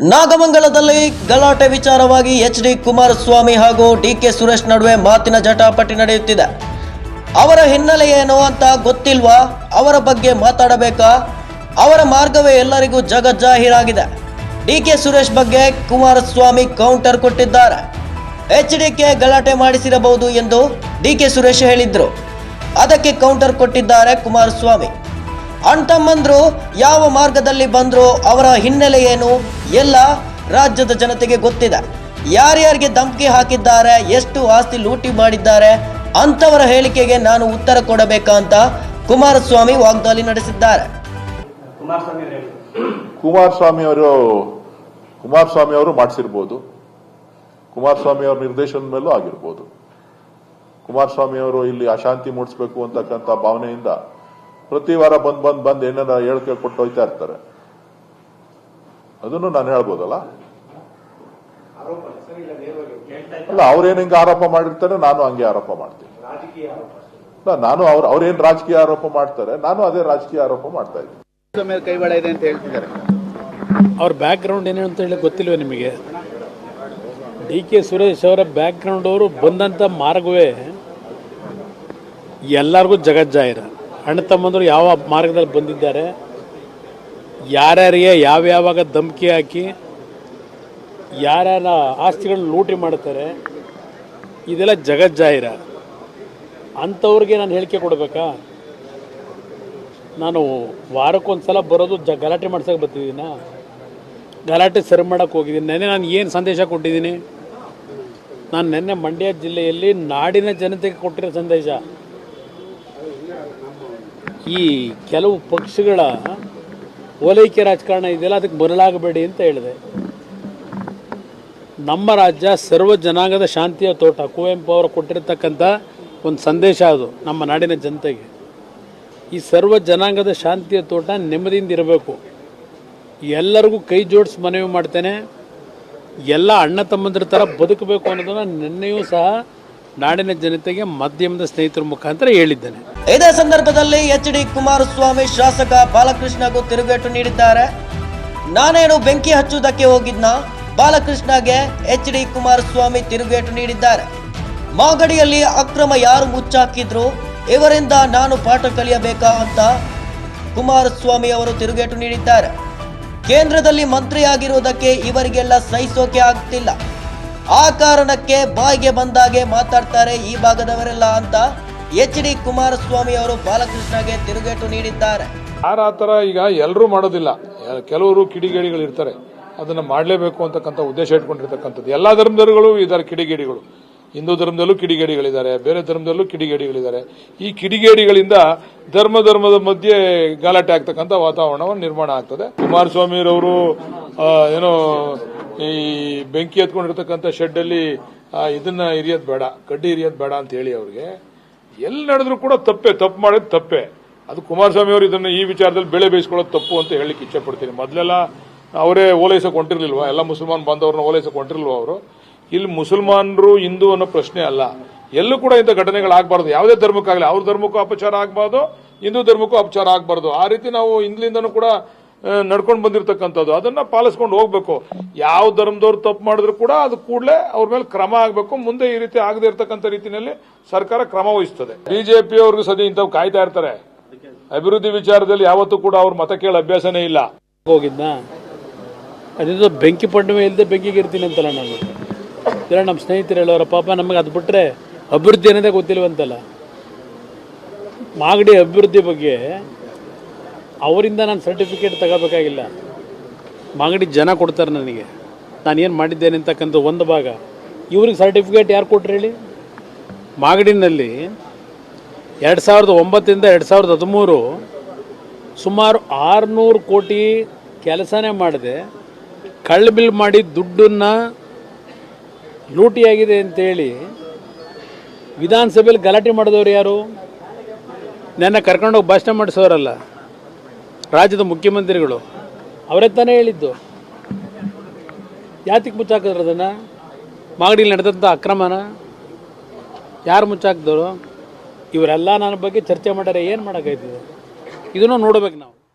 ನಾಗಮಂಗಲದಲ್ಲಿ ಗಲಾಟೆ ವಿಚಾರವಾಗಿ H D Kumaraswamy ಹಾಗೂ ಡಿ ಕೆ ಸುರೇಶ್ ನಡುವೆ ಮಾತಿನ ಜಟಾಪಟಿ ನಡೆಯುತ್ತಿದೆ. ಅವರ ಹಿನ್ನೆಲೆ ಏನು ಅಂತ ಗೊತ್ತಿಲ್ವಾ? ಅವರ ಬಗ್ಗೆ ಮಾತಾಡಬೇಕಾ? ಅವರ ಮಾರ್ಗವೇ ಎಲ್ಲರಿಗೂ ಜಗಜ್ಜಾಹೀರಾಗಿದೆ. ಡಿ ಕೆ ಸುರೇಶ್ ಬಗ್ಗೆ ಕುಮಾರಸ್ವಾಮಿ ಕೌಂಟರ್ ಕೊಟ್ಟಿದ್ದಾರೆ. ಎಚ್ ಡಿ ಕೆ ಗಲಾಟೆ ಮಾಡಿಸಿರಬಹುದು ಎಂದು ಡಿ ಕೆ ಸುರೇಶ್ ಹೇಳಿದ್ರು. ಅದಕ್ಕೆ ಕೌಂಟರ್ ಕೊಟ್ಟಿದ್ದಾರೆ ಕುಮಾರಸ್ವಾಮಿ. ಅಣ್ತಮ್ಮಂದ್ರು ಯಾವ ಮಾರ್ಗದಲ್ಲಿ ಬಂದ್ರು ಅವರ ಹಿನ್ನೆಲೆ ಏನು? ಎಲ್ಲ ರಾಜ್ಯದ ಜನತೆಗೆ ಗೊತ್ತಿದೆ. ಯಾರ್ಯಾರಿಗೆ ಧಮಕಿ ಹಾಕಿದ್ದಾರೆ ಎಷ್ಟು ಆಸ್ತಿ ಲೂಟಿ ಮಾಡಿದ್ದಾರೆ ಅಂತವರ ಹೇಳಿಕೆಗೆ ನಾನು ಉತ್ತರ ಕೊಡಬೇಕಾ ಅಂತ ಕುಮಾರಸ್ವಾಮಿ ವಾಗ್ದಾಳಿ ನಡೆಸಿದ್ದಾರೆ. ಕುಮಾರಸ್ವಾಮಿ ಅವರು ಕುಮಾರಸ್ವಾಮಿ ಅವರು ಮಾಡಿಸಿರ್ಬೋದು. ಕುಮಾರಸ್ವಾಮಿ ಅವರ ನಿರ್ದೇಶನದ ಮೇಲೂ ಆಗಿರ್ಬೋದು. ಕುಮಾರಸ್ವಾಮಿ ಅವರು ಇಲ್ಲಿ ಅಶಾಂತಿ ಮೂಡಿಸಬೇಕು ಅಂತಕ್ಕಂಥ ಭಾವನೆಯಿಂದ ಪ್ರತಿ ವಾರ ಬಂದ್ ಬಂದ್ ಬಂದ್ ಏನೇನೋ ಹೇಳಿಕೆ ಕೊಟ್ಟು ಹೋಯ್ತಾ ಇರ್ತಾರೆ. ಅದನ್ನು ನಾನು ಹೇಳ್ಬೋದಲ್ಲ? ಆರೋಪ ಅಲ್ಲ ಅವ್ರೇನ್ ಹಿಂಗೆ ಆರೋಪ ಮಾಡಿರ್ತಾರೆ ನಾನು ಹಂಗೆ ಆರೋಪ ಮಾಡ್ತೀನಿ. ರಾಜಕೀಯ ಆರೋಪ ಅಲ್ಲ, ನಾನು ಅವ್ರ ಅವ್ರೇನ್ ರಾಜಕೀಯ ಆರೋಪ ಮಾಡ್ತಾರೆ ನಾನು ಅದೇ ರಾಜಕೀಯ ಆರೋಪ ಮಾಡ್ತಾ ಇದ್ದೀನಿ. ಕೈವಾಡ ಇದೆ ಅಂತ ಹೇಳ್ತಿದ್ದಾರೆ. ಅವ್ರ ಬ್ಯಾಕ್ಗ್ರೌಂಡ್ ಏನೇನು ಅಂತ ಹೇಳಿ ಗೊತ್ತಿಲ್ವೇ ನಿಮಗೆ? ಡಿ ಕೆ ಸುರೇಶ್ ಅವರ ಬ್ಯಾಕ್ಗ್ರೌಂಡ್ ಅವರು ಬಂದಂಥ ಮಾರ್ಗವೇ ಎಲ್ಲರಿಗೂ ಜಗಜ್ಜಾಹಿರ. ಅಣ್ಣ ತಮ್ಮಂದರು ಯಾವ ಮಾರ್ಗದಲ್ಲಿ ಬಂದಿದ್ದಾರೆ, ಯಾರ್ಯಾರಿಗೆ ಯಾವ್ಯಾವಾಗ ಧಮಕಿ ಹಾಕಿ, ಯಾರ್ಯಾರ ಆಸ್ತಿಗಳನ್ನ ಲೂಟಿ ಮಾಡ್ತಾರೆ, ಇದೆಲ್ಲ ಜಗಜ್ಜಾಹಿರ ಅಂಥವ್ರಿಗೆ ನಾನು ಹೇಳಿಕೆ ಕೊಡಬೇಕಾ? ನಾನು ವಾರಕ್ಕೊಂದು ಸಲ ಬರೋದು ಜ, ಗಲಾಟೆ ಮಾಡ್ಸೋಕೆ ಬರ್ತಿದ್ದೀನ? ಗಲಾಟೆ ಸರಿ ಮಾಡೋಕ್ಕೆ ಹೋಗಿದ್ದೀನಿ. ನೆನ್ನೆ ನಾನು ಏನು ಸಂದೇಶ ಕೊಟ್ಟಿದ್ದೀನಿ? ನಾನು ನಿನ್ನೆ ಮಂಡ್ಯ ಜಿಲ್ಲೆಯಲ್ಲಿ ನಾಡಿನ ಜನತೆಗೆ ಕೊಟ್ಟಿರೋ ಸಂದೇಶ. ಈ ಕೆಲವು ಪಕ್ಷಗಳ ಓಲೈಕೆ ರಾಜಕಾರಣ ಇದೆಯಲ್ಲ, ಅದಕ್ಕೆ ಬರಲಾಗಬೇಡಿ ಅಂತ ಹೇಳಿದೆ. ನಮ್ಮ ರಾಜ್ಯ ಸರ್ವ ಜನಾಂಗದ ಶಾಂತಿಯ ತೋಟ, ಕುವೆಂಪು ಅವರು ಕೊಟ್ಟಿರ್ತಕ್ಕಂಥ ಒಂದು ಸಂದೇಶ ಅದು ನಮ್ಮ ನಾಡಿನ ಜನತೆಗೆ. ಈ ಸರ್ವ ಜನಾಂಗದ ಶಾಂತಿಯ ತೋಟ ನೆಮ್ಮದಿಯಿಂದ ಇರಬೇಕು. ಎಲ್ಲರಿಗೂ ಕೈ ಜೋಡಿಸಿ ಮನವಿ ಮಾಡ್ತೇನೆ. ಎಲ್ಲ ಅಣ್ಣ ತಮ್ಮಂದ್ರ ಥರ ಬದುಕಬೇಕು ಅನ್ನೋದನ್ನು ನಿನ್ನೆಯೂ ಸಹ ನಾಡಿನ ಜನತೆಗೆ ಮಾಧ್ಯಮದ ಸ್ನೇಹಿತರ ಮುಖಾಂತರ ಹೇಳಿದ್ದೇನೆ. ಇದೇ ಸಂದರ್ಭದಲ್ಲಿ ಎಚ್ ಡಿ ಕುಮಾರಸ್ವಾಮಿ ಶಾಸಕ ಬಾಲಕೃಷ್ಣಗೂ ತಿರುಗೇಟು ನೀಡಿದ್ದಾರೆ. ನಾನೇನು ಬೆಂಕಿ ಹಚ್ಚುವುದಕ್ಕೆ ಹೋಗಿದ್ನ? ಬಾಲಕೃಷ್ಣಗೆ ಎಚ್ ಡಿ ಕುಮಾರಸ್ವಾಮಿ ತಿರುಗೇಟು ನೀಡಿದ್ದಾರೆ. ಮಾಗಡಿಯಲ್ಲಿ ಅಕ್ರಮ ಯಾರು ಮುಚ್ಚಾಕಿದ್ರು? ಇವರಿಂದ ನಾನು ಪಾಠ ಕಲಿಯಬೇಕಾ ಅಂತ ಕುಮಾರಸ್ವಾಮಿ ಅವರು ತಿರುಗೇಟು ನೀಡಿದ್ದಾರೆ. ಕೇಂದ್ರದಲ್ಲಿ ಮಂತ್ರಿಯಾಗಿರುವುದಕ್ಕೆ ಇವರಿಗೆಲ್ಲ ಸಹಿಸೋಕೆ ಆಗ್ತಿಲ್ಲ. ಆ ಕಾರಣಕ್ಕೆ ಬಾಯಿಗೆ ಬಂದಾಗೆ ಮಾತಾಡ್ತಾರೆ ಈ ಭಾಗದವರೆಲ್ಲ ಅಂತ ಎಚ್ ಡಿ ಕುಮಾರಸ್ವಾಮಿ ಅವರು ಬಾಲಕೃಷ್ಣಗೆ ತಿರುಗೇಟು ನೀಡಿದ್ದಾರೆ. ಯಾರ ಆ ಈಗ ಎಲ್ಲರೂ ಮಾಡೋದಿಲ್ಲ. ಕೆಲವರು ಕಿಡಿಗೇಡಿಗಳು ಇರ್ತಾರೆ. ಅದನ್ನ ಮಾಡಲೇಬೇಕು ಅಂತಕ್ಕಂಥ ಉದ್ದೇಶ ಇಟ್ಕೊಂಡಿರ್ತಕ್ಕಂಥದ್ದು. ಎಲ್ಲ ಧರ್ಮದವರುಗಳು ಇದಾರೆ ಕಿಡಿಗೇಡಿಗಳು. ಹಿಂದೂ ಧರ್ಮದಲ್ಲೂ ಕಿಡಿಗೇಡಿಗಳಿದ್ದಾರೆ. ಬೇರೆ ಧರ್ಮದಲ್ಲೂ ಕಿಡಿಗೇಡಿಗಳಿದ್ದಾರೆ. ಈ ಕಿಡಿಗೇಡಿಗಳಿಂದ ಧರ್ಮ ಧರ್ಮದ ಮಧ್ಯೆ ಗಲಾಟೆ ಆಗ್ತಕ್ಕಂಥ ವಾತಾವರಣವನ್ನು ನಿರ್ಮಾಣ ಆಗ್ತದೆ. ಕುಮಾರಸ್ವಾಮಿರವರು ಅವರು ಏನೋ ಈ ಬೆಂಕಿ ಎತ್ಕೊಂಡಿರ್ತಕ್ಕಂಥ ಶೆಡ್ಡಲ್ಲಿ ಇದನ್ನ ಹಿರಿಯೋದು ಬೇಡ, ಕಡ್ಡಿ ಹಿರಿಯೋದು ಬೇಡ ಅಂತ ಹೇಳಿ ಅವ್ರಿಗೆ ಎಲ್ಲಿ ನಡೆದ್ರು ಕೂಡ ತಪ್ಪೆ, ತಪ್ಪು ಮಾಡೋದು ತಪ್ಪೆ. ಅದು ಕುಮಾರಸ್ವಾಮಿ ಅವರು ಇದನ್ನು ಈ ವಿಚಾರದಲ್ಲಿ ಬೆಳೆ ಬೇಯಿಸ್ಕೊಳ್ಳೋದು ತಪ್ಪು ಅಂತ ಹೇಳಲಿಕ್ಕೆ ಇಚ್ಛೆ ಪಡ್ತೀನಿ ಮೊದಲೆಲ್ಲ ಅವರೇ ಓಲೈಸಕ್ಕೆ ಹೊಂಟಿರ್ಲಿಲ್ವ ಎಲ್ಲ ಮುಸಲ್ಮಾನ್ ಬಾಂಧವ್ರನ್ನ ಓಲೈಸಕ್ಕೆ ಹೊಂಟಿರ್ಲಿಲ್ವಾ ಅವರು? ಇಲ್ಲಿ ಮುಸಲ್ಮಾನರು ಹಿಂದೂ ಅನ್ನೋ ಪ್ರಶ್ನೆ ಅಲ್ಲ. ಎಲ್ಲೂ ಕೂಡ ಇಂಥ ಘಟನೆಗಳಾಗಬಾರ್ದು ಯಾವುದೇ ಧರ್ಮಕ್ಕಾಗಲಿ. ಅವ್ರ ಧರ್ಮಕ್ಕೂ ಅಪಚಾರ ಆಗಬಾರ್ದು, ಹಿಂದೂ ಧರ್ಮಕ್ಕೂ ಅಪಚಾರ ಆಗಬಾರ್ದು. ಆ ರೀತಿ ನಾವು ಹಿಂದ್ಲಿಂದನೂ ಕೂಡ ನಡ್ಕೊಂಡು ಬಂದಿರತಕ್ಕಂಥದ್ದು. ಅದನ್ನ ಪಾಲಿಸ್ಕೊಂಡು ಹೋಗ್ಬೇಕು. ಯಾವ ಧರ್ಮದವ್ರು ತಪ್ಪು ಮಾಡಿದ್ರು ಕೂಡ ಅದು ಕೂಡಲೇ ಅವ್ರ ಮೇಲೆ ಕ್ರಮ ಆಗಬೇಕು. ಮುಂದೆ ಈ ರೀತಿ ಆಗದೆ ಇರತಕ್ಕಂಥ ರೀತಿಯಲ್ಲಿ ಸರ್ಕಾರ ಕ್ರಮ ವಹಿಸ್ತದೆ. ಬಿಜೆಪಿ ಅವ್ರಿಗೂ ಸದ್ಯ ಇಂಥವು ಕಾಯ್ತಾ ಇರ್ತಾರೆ. ಅಭಿವೃದ್ಧಿ ವಿಚಾರದಲ್ಲಿ ಯಾವತ್ತೂ ಕೂಡ ಅವ್ರ ಮತ ಕೇಳ ಅಭ್ಯಾಸನೇ ಇಲ್ಲ. ಹೋಗಿದ್ನ? ಅದರಿಂದ ಬೆಂಕಿ ಪಂಡಮೆ ಇಲ್ಲದೆ ಬೆಂಕಿಗೆ ಇರ್ತೀನಿ ಅಂತಲ್ಲ ನಾನು. ಇಲ್ಲ ನಮ್ಮ ಸ್ನೇಹಿತರು ಹೇಳೋರ, ಪಾಪ ನಮಗೆ ಅದು ಬಿಟ್ಟರೆ ಅಭಿವೃದ್ಧಿ ಅನ್ನೋದೇ ಗೊತ್ತಿಲ್ವಂತಲ್ಲ. ಮಾಗಡಿ ಅಭಿವೃದ್ಧಿ ಬಗ್ಗೆ ಅವರಿಂದ ನಾನು ಸರ್ಟಿಫಿಕೇಟ್ ತಗೋಬೇಕಾಗಿಲ್ಲ. ಮಾಗಡಿ ಜನ ಕೊಡ್ತಾರೆ ನನಗೆ. ನಾನು ಏನು ಮಾಡಿದ್ದೇನೆ ಅಂತಕ್ಕಂಥ ಒಂದು ಭಾಗ. ಇವ್ರಿಗೆ ಸರ್ಟಿಫಿಕೇಟ್ ಯಾರು ಕೊಟ್ರು ಹೇಳಿ? ಮಾಗಡಿನಲ್ಲಿ ಎರಡು ಸಾವಿರದ ಒಂಬತ್ತರಿಂದ ಎರಡು ಸಾವಿರದ ಹದಿಮೂರು ಸುಮಾರು ಆರುನೂರು ಕೋಟಿ ಕೆಲಸನೇ ಮಾಡಿದೆ. ಕಳ್ಳ ಬಿಲ್ ಮಾಡಿ ದುಡ್ಡನ್ನು ಲೂಟಿಯಾಗಿದೆ ಅಂತೇಳಿ ವಿಧಾನಸಭೆಯಲ್ಲಿ ಗಲಾಟೆ ಮಾಡಿದವರು ಯಾರು? ನನ್ನ ಕರ್ಕೊಂಡೋಗಿ ಭಾಷಣ ಮಾಡಿಸೋರಲ್ಲ. ರಾಜ್ಯದ ಮುಖ್ಯಮಂತ್ರಿಗಳು. ಅವರೇ ತಾನೇ ಹೇಳಿದ್ದು. ಯಾತಿಗೆ ಮುಚ್ಚಾಕಿದ್ರು ಅದನ್ನು? ಮಾಗಡಿಲಿ ನಡೆದಂಥ ಅಕ್ರಮನ? ಯಾರು ಮುಚ್ಚಾಕಿದ್ರು? ಇವರೆಲ್ಲ ನನ್ನ ಬಗ್ಗೆ ಚರ್ಚೆ ಮಾಡ್ಯಾರೆ, ಏನು ಮಾಡೋಕ್ಕಾಯ್ತದೆ ಇದನ್ನು ನೋಡ್ಬೇಕು ನಾವು.